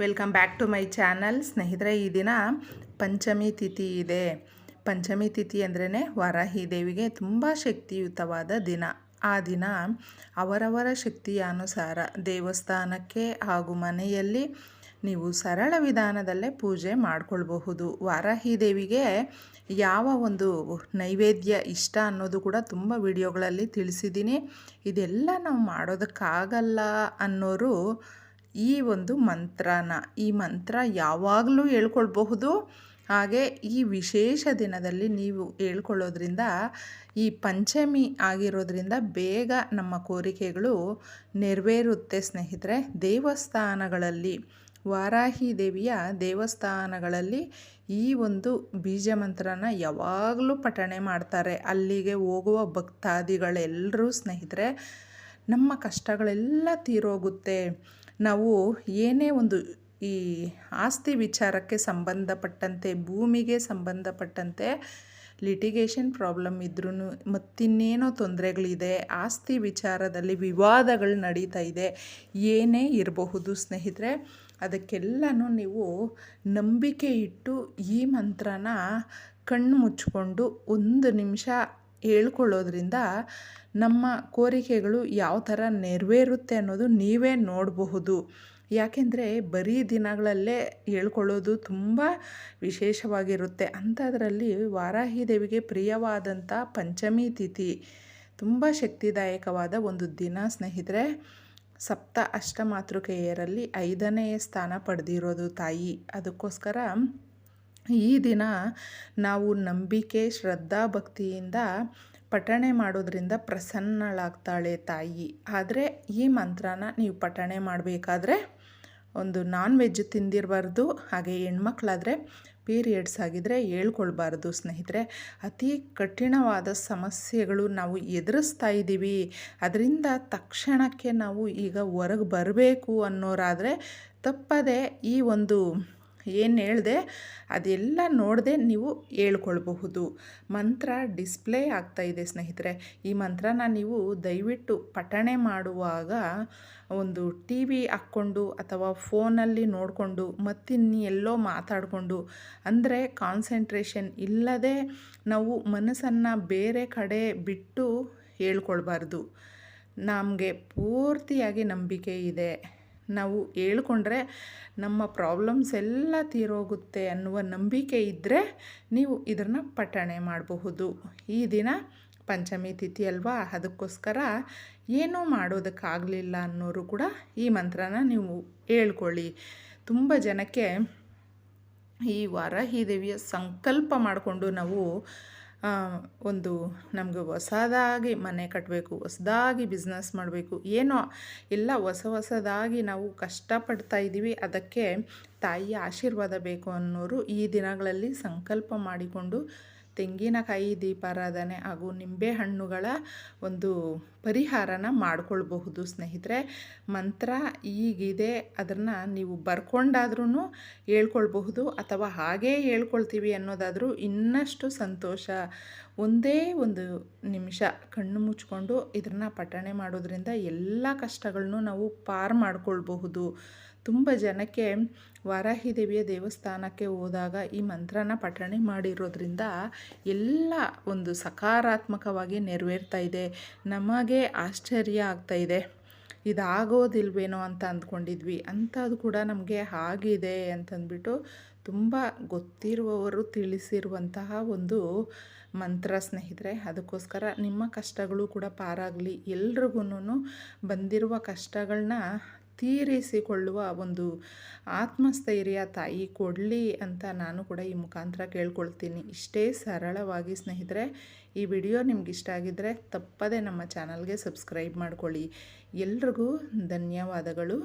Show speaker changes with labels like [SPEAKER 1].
[SPEAKER 1] Welcome back to my channel ಸ್ನೇಹಿತರೆ, ಈ ದಿನ ಪಂಚಮಿ ತಿಥಿ ಇದೆ. ಪಂಚಮಿ ತಿಥಿ ಅಂದ್ರೇ ವರಹಿ ದೇವಿಗೆ ತುಂಬ ಶಕ್ತಿಯುತವಾದ ದಿನ. ಆ ದಿನ ಅವರವರ ಶಕ್ತಿಯ ಅನುಸಾರ ದೇವಸ್ಥಾನಕ್ಕೆ ಹಾಗೂ ಮನೆಯಲ್ಲಿ ನೀವು ಸರಳ ವಿಧಾನದಲ್ಲೇ ಪೂಜೆ ಮಾಡಿಕೊಳ್ಬಹುದು. ವಾರಾಹಿ ದೇವಿಗೆ ಯಾವ ಒಂದು ನೈವೇದ್ಯ ಇಷ್ಟ ಅನ್ನೋದು ಕೂಡ ತುಂಬ ವಿಡಿಯೋಗಳಲ್ಲಿ ತಿಳಿಸಿದ್ದೀನಿ. ಇದೆಲ್ಲ ನಾವು ಮಾಡೋದಕ್ಕಾಗಲ್ಲ ಅನ್ನೋರು ಈ ಒಂದು ಮಂತ್ರನ, ಈ ಮಂತ್ರ ಯಾವಾಗಲೂ ಹೇಳ್ಕೊಳ್ಬಹುದು. ಹಾಗೆ ಈ ವಿಶೇಷ ದಿನದಲ್ಲಿ ನೀವು ಹೇಳ್ಕೊಳ್ಳೋದ್ರಿಂದ, ಈ ಪಂಚಮಿ ಆಗಿರೋದ್ರಿಂದ ಬೇಗ ನಮ್ಮ ಕೋರಿಕೆಗಳು ನೆರವೇರುತ್ತೆ ಸ್ನೇಹಿತರೆ. ದೇವಸ್ಥಾನಗಳಲ್ಲಿ, ವಾರಾಹಿ ದೇವಿಯ ದೇವಸ್ಥಾನಗಳಲ್ಲಿ ಈ ಒಂದು ಬೀಜ ಮಂತ್ರನ ಯಾವಾಗಲೂ ಪಠಣೆ ಮಾಡ್ತಾರೆ. ಅಲ್ಲಿಗೆ ಹೋಗುವ ಭಕ್ತಾದಿಗಳೆಲ್ಲರೂ ಸ್ನೇಹಿತರೆ, ನಮ್ಮ ಕಷ್ಟಗಳೆಲ್ಲ ತೀರೋಗುತ್ತೆ. ನಾವು ಏನೇ ಒಂದು ಈ ಆಸ್ತಿ ವಿಚಾರಕ್ಕೆ ಸಂಬಂಧಪಟ್ಟಂತೆ, ಭೂಮಿಗೆ ಸಂಬಂಧಪಟ್ಟಂತೆ ಲಿಟಿಗೇಷನ್ ಪ್ರಾಬ್ಲಮ್ ಇದ್ರೂ ಮತ್ತಿನ್ನೇನೋ ತೊಂದರೆಗಳಿದೆ, ಆಸ್ತಿ ವಿಚಾರದಲ್ಲಿ ವಿವಾದಗಳು ನಡೀತಾ ಇದೆ, ಏನೇ ಇರಬಹುದು ಸ್ನೇಹಿತರೆ, ಅದಕ್ಕೆಲ್ಲನೂ ನೀವು ನಂಬಿಕೆ ಇಟ್ಟು ಈ ಮಂತ್ರನ ಕಣ್ಣು ಮುಚ್ಕೊಂಡು ಒಂದು ನಿಮಿಷ ಹೇಳ್ಕೊಳ್ಳೋದ್ರಿಂದ ನಮ್ಮ ಕೋರಿಕೆಗಳು ಯಾವ ಥರ ನೆರವೇರುತ್ತೆ ಅನ್ನೋದು ನೀವೇ ನೋಡಬಹುದು. ಯಾಕೆಂದರೆ ಬರೀ ದಿನಗಳಲ್ಲೇ ಹೇಳ್ಕೊಳ್ಳೋದು ತುಂಬ ವಿಶೇಷವಾಗಿರುತ್ತೆ. ಅಂಥದ್ರಲ್ಲಿ ವಾರಾಹಿ ದೇವಿಗೆ ಪ್ರಿಯವಾದಂಥ ಪಂಚಮಿ ತಿಥಿ ತುಂಬ ಶಕ್ತಿದಾಯಕವಾದ ಒಂದು ದಿನ. ಸ್ನೇಹಿತರೆ, ಸಪ್ತ ಅಷ್ಟಮಾತೃಕೆಯರಲ್ಲಿ ಐದನೇ ಸ್ಥಾನ ಪಡೆದಿರೋದು ತಾಯಿ. ಅದಕ್ಕೋಸ್ಕರ ಈ ದಿನ ನಾವು ನಂಬಿಕೆ, ಶ್ರದ್ಧಾ ಭಕ್ತಿಯಿಂದ ಪಠಣೆ ಮಾಡೋದ್ರಿಂದ ಪ್ರಸನ್ನಳಾಗ್ತಾಳೆ ತಾಯಿ. ಆದರೆ ಈ ಮಂತ್ರನ ನೀವು ಪಠಣೆ ಮಾಡಬೇಕಾದ್ರೆ ಒಂದು ನಾನ್ ವೆಜ್ ತಿಂದಿರಬಾರ್ದು, ಹಾಗೆ ಹೆಣ್ಮಕ್ಳಾದರೆ ಪೀರಿಯಡ್ಸ್ ಆಗಿದ್ದರೆ ಹೇಳ್ಕೊಳ್ಬಾರ್ದು ಸ್ನೇಹಿತರೆ. ಅತಿ ಕಠಿಣವಾದ ಸಮಸ್ಯೆಗಳು ನಾವು ಎದುರಿಸ್ತಾ ಇದ್ದೀವಿ. ಅದರಿಂದ ತಕ್ಷಣಕ್ಕೆ ನಾವು ಈಗ ಹೊರಗೆ ಬರಬೇಕು ಅನ್ನೋರಾದರೆ ತಪ್ಪದೆ ಈ ಒಂದು ಏನು ಹೇಳಿದೆ, ಅದೆಲ್ಲ ನೋಡದೆ ನೀವು ಹೇಳ್ಕೊಳ್ಬಹುದು. ಮಂತ್ರ ಡಿಸ್ಪ್ಲೇ ಇದೆ ಸ್ನೇಹಿತರೆ. ಈ ಮಂತ್ರನ ನೀವು ದಯವಿಟ್ಟು ಪಠಣೆ ಮಾಡುವಾಗ ಒಂದು ಟಿ ವಿ ಹಾಕ್ಕೊಂಡು ಅಥವಾ ಫೋನಲ್ಲಿ ನೋಡಿಕೊಂಡು ಮತ್ತಿನ್ನು ಎಲ್ಲೋ ಮಾತಾಡಿಕೊಂಡು, ಅಂದರೆ ಕಾನ್ಸಂಟ್ರೇಷನ್ ಇಲ್ಲದೆ ನಾವು ಮನಸ್ಸನ್ನು ಬೇರೆ ಕಡೆ ಬಿಟ್ಟು ಹೇಳ್ಕೊಳ್ಬಾರ್ದು. ನಮಗೆ ಪೂರ್ತಿಯಾಗಿ ನಂಬಿಕೆ ಇದೆ. ನಾವು ಹೇಳ್ಕೊಂಡ್ರೆ ನಮ್ಮ ಪ್ರಾಬ್ಲಮ್ಸ್ ಎಲ್ಲ ತೀರೋಗುತ್ತೆ ಅನ್ನುವ ನಂಬಿಕೆ ಇದ್ದರೆ ನೀವು ಇದನ್ನು ಪಠಣೆ ಮಾಡಬಹುದು. ಈ ದಿನ ಪಂಚಮಿ ತಿಥಿ ಅಲ್ವಾ? ಅದಕ್ಕೋಸ್ಕರ ಏನೂ ಮಾಡೋದಕ್ಕಾಗಲಿಲ್ಲ ಅನ್ನೋರು ಕೂಡ ಈ ಮಂತ್ರನ ನೀವು ಹೇಳ್ಕೊಳ್ಳಿ. ತುಂಬ ಜನಕ್ಕೆ ಈ ವಾರಾಹಿ ದೇವಿಯ ಸಂಕಲ್ಪ ಮಾಡಿಕೊಂಡು ನಾವು ಒಂದು ನಮಗೆ ಹೊಸದಾಗಿ ಮನೆ ಕಟ್ಟಬೇಕು ಹೊಸದಾಗಿ ಬಿಸ್ನೆಸ್ ಮಾಡಬೇಕು, ಏನೋ ಎಲ್ಲ ಹೊಸ ಹೊಸದಾಗಿ ನಾವು ಕಷ್ಟಪಡ್ತಾ ಇದ್ದೀವಿ, ಅದಕ್ಕೆ ತಾಯಿಯ ಆಶೀರ್ವಾದ ಬೇಕು ಅನ್ನೋರು ಈ ದಿನಗಳಲ್ಲಿ ಸಂಕಲ್ಪ ಮಾಡಿಕೊಂಡು ತೆಂಗಿನಕಾಯಿ ದೀಪಾರಾಧನೆ ಹಾಗೂ ನಿಂಬೆ ಹಣ್ಣುಗಳ ಒಂದು ಪರಿಹಾರನ ಮಾಡ್ಕೊಳ್ಬಹುದು ಸ್ನೇಹಿತರೆ. ಮಂತ್ರ ಈಗಿದೆ, ಅದನ್ನು ನೀವು ಬರ್ಕೊಂಡಾದ್ರೂ ಹೇಳ್ಕೊಳ್ಬಹುದು ಅಥವಾ ಹಾಗೇ ಹೇಳ್ಕೊಳ್ತೀವಿ ಅನ್ನೋದಾದರೂ ಇನ್ನಷ್ಟು ಸಂತೋಷ. ಒಂದೇ ಒಂದು ನಿಮಿಷ ಕಣ್ಣು ಮುಚ್ಕೊಂಡು ಇದನ್ನು ಪಠಣೆ ಮಾಡೋದ್ರಿಂದ ಎಲ್ಲ ಕಷ್ಟಗಳನ್ನೂ ನಾವು ಪಾರು ಮಾಡ್ಕೊಳ್ಬಹುದು. ತುಂಬ ಜನಕ್ಕೆ ವಾರಾಹಿ ದೇವಿಯ ದೇವಸ್ಥಾನಕ್ಕೆ ಹೋದಾಗ ಈ ಮಂತ್ರನ ಪಠಣೆ ಮಾಡಿರೋದ್ರಿಂದ ಎಲ್ಲ ಒಂದು ಸಕಾರಾತ್ಮಕವಾಗಿ ನೆರವೇರ್ತಾ ಇದೆ. ನಮಗೆ ಆಶ್ಚರ್ಯ ಆಗ್ತಾ ಇದೆ. ಇದಾಗೋದಿಲ್ವೇನೋ ಅಂತ ಅಂದ್ಕೊಂಡಿದ್ವಿ. ಅಂಥದ್ದು ಕೂಡ ನಮಗೆ ಆಗಿದೆ ಅಂತಂದ್ಬಿಟ್ಟು ತುಂಬ ಗೊತ್ತಿರುವವರು ತಿಳಿಸಿರುವಂತಹ ಒಂದು ಮಂತ್ರ ಸ್ನೇಹಿತರೆ, ಅದಕ್ಕೋಸ್ಕರ ನಿಮ್ಮ ಕಷ್ಟಗಳು ಕೂಡ ಪಾರಾಗಲಿ. ಎಲ್ರಿಗೂ ಬಂದಿರುವ ಕಷ್ಟಗಳನ್ನ ತೀರಿಸಿಕೊಳ್ಳುವ ಒಂದು ಆತ್ಮಸ್ಥೈರ್ಯ ತಾಯಿ ಕೊಡಲಿ ಅಂತ ನಾನು ಕೂಡ ಈ ಮುಖಾಂತರ ಕೇಳ್ಕೊಳ್ತೀನಿ. ಇಷ್ಟೇ ಸರಳವಾಗಿ ಸ್ನೇಹಿತರೆ, ಈ ವಿಡಿಯೋ ನಿಮ್ಗೆ ಇಷ್ಟ ಆಗಿದ್ದರೆ ತಪ್ಪದೇ ನಮ್ಮ ಚಾನಲ್ಗೆ ಸಬ್ಸ್ಕ್ರೈಬ್ ಮಾಡ್ಕೊಳ್ಳಿ. ಎಲ್ರಿಗೂ ಧನ್ಯವಾದಗಳು.